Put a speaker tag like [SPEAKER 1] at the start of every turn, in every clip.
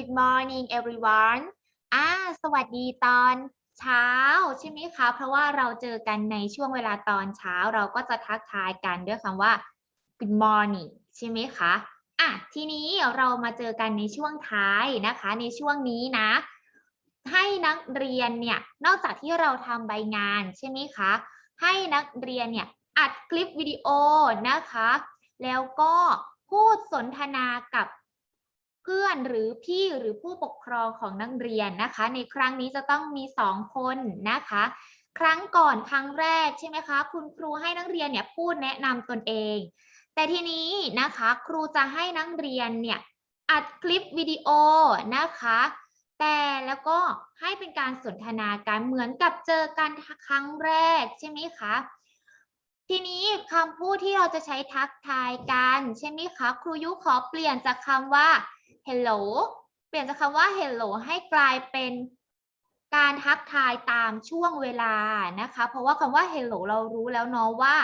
[SPEAKER 1] Good morning everyone อ่าสวัสดีตอนเช้าใช่ไหมคะ เพราะว่าเราเจอกันในช่วงเวลาตอนเช้าเราก็จะทักทายกันด้วยคำว่า Good morning ใช่ไหมคะอะทีนี้เรามาเจอกันในช่วงท้ายนะคะ ในช่วงนี้นะ ให้นักเรียนเนี่ยนอกจากที่เราทำใบงานใช่ไหมคะ ให้นักเรียนเนี่ยอัดคลิปวิดีโอนะคะ แล้วก็พูดสนทนากับ พื่อนหรือพี่หรือผู้ปกครองของนักเรียนนะคะ ในครั้งนี้จะต้องมีสองคนนะคะ ครั้งก่อนครั้งแรกใช่ไหมคะ คุณครูให้นักเรียนเนี่ยพูดแนะนำตนเอง แต่ทีนี้นะคะ ครูจะให้นักเรียนเนี่ยอัดคลิปวิดีโอนะคะ แต่แล้วก็ให้เป็นการสนทนากันเหมือนกับเจอกันครั้งแรกใช่ไหมคะทีนี้คำพูดที่เราจะใช้ทักทายกันใช่ไหมคะ ครูยุขอเปลี่ยนจากคำว่า hello เปลี่ยนจากคำว่า hello ให้กลายเป็นการทักทายตามช่วงเวลานะคะ เพราะว่าคำว่า hello เรารู้แล้วเนาะว่า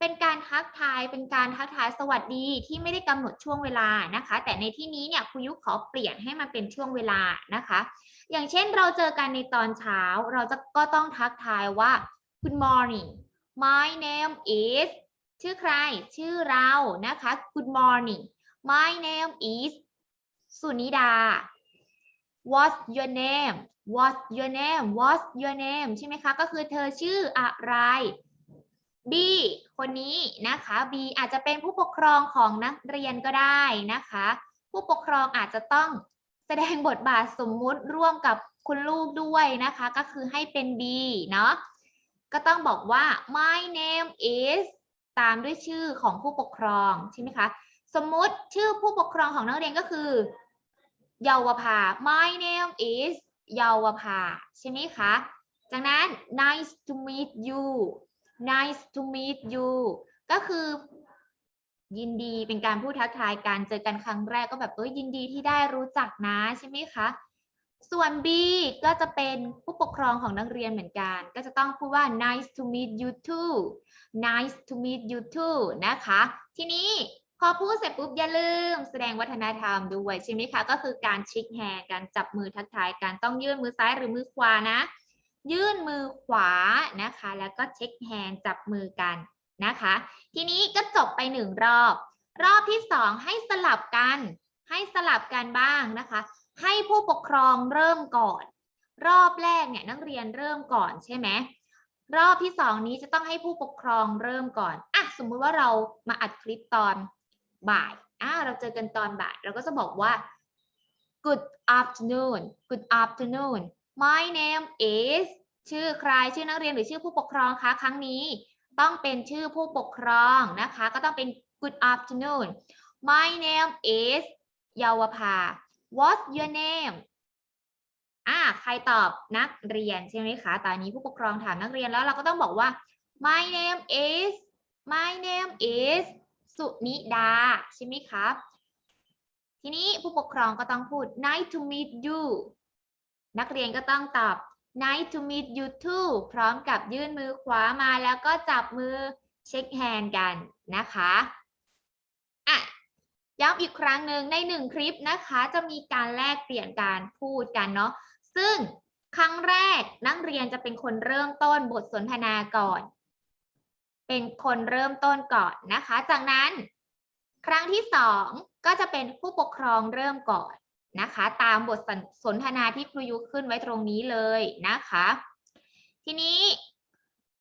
[SPEAKER 1] เป็นการทักทายเป็นการทักทายสวัสดีที่ไม่ได้กำหนดช่วงเวลานะคะ แต่ในที่นี้เนี่ยครูยุขอเปลี่ยนให้มันเป็นช่วงเวลานะคะ อย่างเช่นเราเจอกันในตอนเช้า เราจะก็ต้องทักทายว่า good morning my name is ชื่อใคร ชื่อเรานะคะ good morning my name is สุนิดา what's your name what's your name what's your name ใช่ไหมคะ ก็คือเธอชื่ออะไร B คนนี้นะคะ B อาจจะเป็นผู้ปกครองของนักเรียนก็ได้นะคะ ผู้ปกครองอาจจะต้องแสดงบทบาทสมมุติร่วมกับคุณลูกด้วยนะคะ ก็คือให้เป็น B เนาะก็ต้องบอกว่า my name is ตามด้วยชื่อของผู้ปกครองใช่ไหมคะ สมมติชื่อผู้ปกครองของนักเรียนก็คือ เยาวภา my name is เยาวภาใช่ไหมคะ จากนั้น nice to meet you nice to meet you ก็คือยินดีเป็นการพูดทักทายกันเจอกันครั้งแรกก็แบบเอ้ยยินดีที่ได้รู้จักนะใช่ไหมคะ ส่วน B ก็จะเป็นผู้ปกครองของนักเรียนเหมือนกัน ก็จะต้องพูดว่า nice to meet you too nice to meet you too นะคะ ทีนี้ พอพูดเสร็จปุ๊บอย่าลืมแสดงวัฒนธรรมด้วยใช่ไหมคะก็คือการชิคแฮนการจับมือทักทายกันต้องยื่นมือซ้ายหรือมือขวานะ ยื่นมือขวานะคะ แล้วก็เช็คแฮนจับมือกันนะคะ ทีนี้ก็จบไปหนึ่งรอบ รอบที่สองให้สลับกัน ให้สลับกันบ้างนะคะ ให้ผู้ปกครองเริ่มก่อน รอบแรกเนี่ยนักเรียนเริ่มก่อนใช่ไหมรอบที่สองนี้จะต้องให้ผู้ปกครองเริ่มก่อนอะสมมุติว่าเรามาอัดคลิปตอน บ่ายอะเราเจอกันตอนบ่าย เราก็จะบอกว่า good afternoon good afternoon my name is ชื่อใครชื่อนักเรียนหรือชื่อผู้ปกครองคะครั้งนี้ ต้องเป็นชื่อผู้ปกครองนะคะ ก็ต้องเป็น good afternoon my name is เยาวภา what's your name อ่าใครตอบนักเรียนใช่ไหมคะตอนนี้ผู้ปกครองถามนักเรียนแล้วเราก็ต้องบอกว่า my name is my name is สุนิดา ใช่ไหมครับ ทีนี้ผู้ปกครองก็ต้องพูด nice to meet you นักเรียนก็ต้องตอบ nice to meet you too พร้อมกับยื่นมือขวามาแล้วก็จับมือเช็คแฮนด์กันนะคะอะย้ำอีกครั้งหนึ่งในหนึ่งคลิปนะคะ จะมีการแลกเปลี่ยนการพูดกันเนาะซึ่งครั้งแรกนักเรียนจะเป็นคนเริ่มต้นบทสนทนาก่อน เป็นคนเริ่มต้นก่อนนะคะ จากนั้นครั้งที่สองก็จะเป็นผู้ปกครองเริ่มก่อนนะคะ ตามบทสนทนาที่ครูยุขึ้นไว้ตรงนี้เลยนะคะ ทีนี้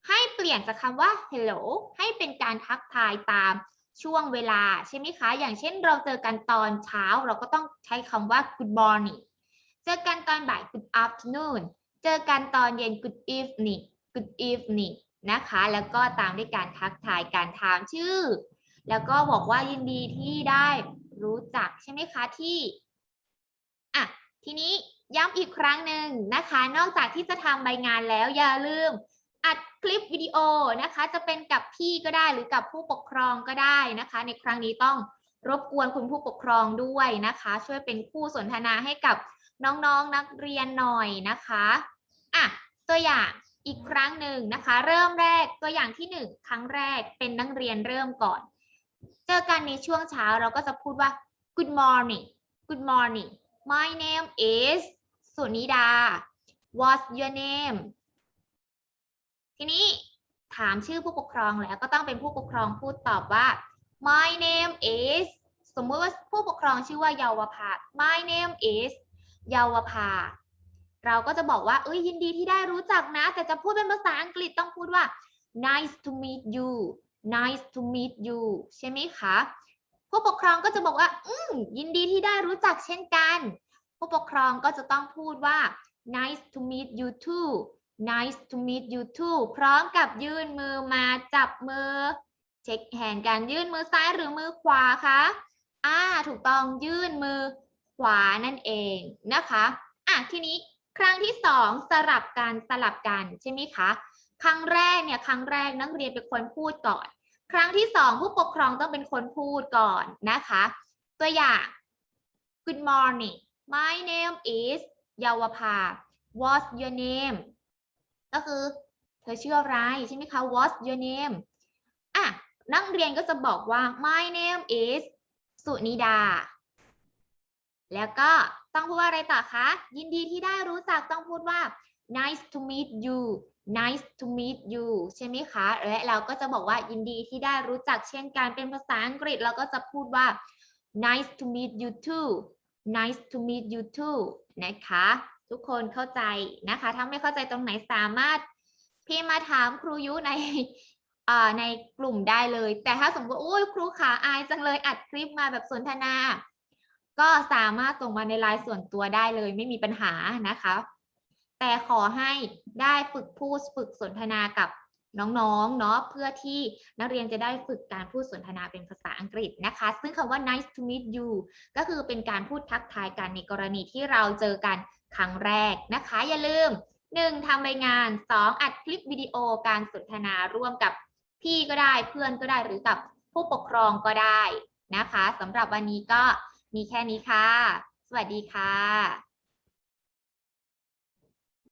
[SPEAKER 1] ให้เปลี่ยนจากคำว่า hello ให้เป็นการทักทายตามช่วงเวลาใช่ไหมคะ อย่างเช่นเราเจอกันตอนเช้าเราก็ต้องใช้คำว่า good morning เจอกันตอนบ่าย good afternoon เจอกันตอนเย็น good evening good evening นะคะ แล้วก็ตามด้วยการทักทายการถามชื่อ แล้วก็บอกว่ายินดีที่ได้รู้จักใช่ไหมคะที่อะทีนี้ย้ำอีกครั้งหนึ่งนะคะ นอกจากที่จะทำใบงานแล้วอย่าลืมอัดคลิปวิดีโอนะคะ จะเป็นกับพี่ก็ได้หรือกับผู้ปกครองก็ได้นะคะ ในครั้งนี้ต้องรบกวนคุณผู้ปกครองด้วยนะคะ ช่วยเป็นผู้สนทนาให้กับน้องๆนนักเรียนหน่อยนะคะอะตัวอย่าง อีกครั้งหนึ่งนะคะ เริ่มแรกตัวอย่างที่หนึ่งครั้งแรกเป็นนักเรียนเริ่มก่อน เจอกันในช่วงเช้าเราก็จะพูดว่า good morning good morning my name is สุนิดา what's your name ทีนี้ถามชื่อผู้ปกครองแล้วก็ต้องเป็นผู้ปกครองพูดตอบว่า my name is สมมุติว่าผู้ปกครองชื่อว่าเยาวภา my name is เยาวภา เราก็จะบอกว่าเอ้ยยินดีที่ได้รู้จักนะ แต่จะพูดเป็นภาษาอังกฤษต้องพูดว่า nice to meet you nice to meet you ใช่ไหมคะผู้ปกครองก็จะบอกว่า อืมยินดีที่ได้รู้จักเช่นกัน ผู้ปกครองก็จะต้องพูดว่า nice to meet you too nice to meet you too พร้อมกับยื่นมือมาจับมือ เช็คแฮนด์กันยื่นมือซ้ายหรือมือขวาคะอ่าถูกต้องยื่นมือขวานั่นเองนะคะอะทีนี้ ครั้งที่สองสลับกันสลับกันใช่ไหมคะ ครั้งแรกเนี่ยครั้งแรกนักเรียนเป็นคนพูดก่อน ครั้งที่สองผู้ปกครองต้องเป็นคนพูดก่อนนะคะ ตัวอย่าง Good morning my name is เยาวภา What's your name ก็คือเธอชื่ออะไรใช่ไหมคะ What's your name อะนักเรียนก็จะบอกว่า my name is สุนิดา แล้วก็ ต้องพูดว่าอะไรต่อคะ ยินดีที่ได้รู้จักต้องพูดว่า nice to meet you nice to meet you ใช่ไหมคะ และเราก็จะบอกว่ายินดีที่ได้รู้จักเช่นกันเป็นภาษาอังกฤษเราก็จะพูดว่า nice to meet you too nice to meet you too นะคะ ทุกคนเข้าใจนะคะ ถ้าไม่เข้าใจตรงไหนสามารถพิมพ์มาถามครูยุในในกลุ่มได้เลย แต่ถ้าสมมติว่าโอ้ยครูขาอายจังเลยอัดคลิปมาแบบสนทนา ก็สามารถส่งมาในไลน์ส่วนตัวได้เลยไม่มีปัญหานะคะ แต่ขอให้ได้ฝึกพูดฝึกสนทนากับน้องๆ เนาะเพื่อที่นักเรียนจะได้ฝึกการพูดสนทนาเป็นภาษาอังกฤษนะคะ ซึ่งคำว่า nice to meet you ก็คือเป็นการพูดทักทายกันในกรณีที่เราเจอกันครั้งแรกนะคะ อย่าลืม 1. ทำใบงาน 2. อัดคลิปวิดีโอการสนทนาร่วมกับพี่ก็ได้เพื่อนก็ได้หรือกับผู้ปกครองก็ได้นะคะสำหรับวันนี้ก็ มีแค่นี้ค่ะ สวัสดีค่ะ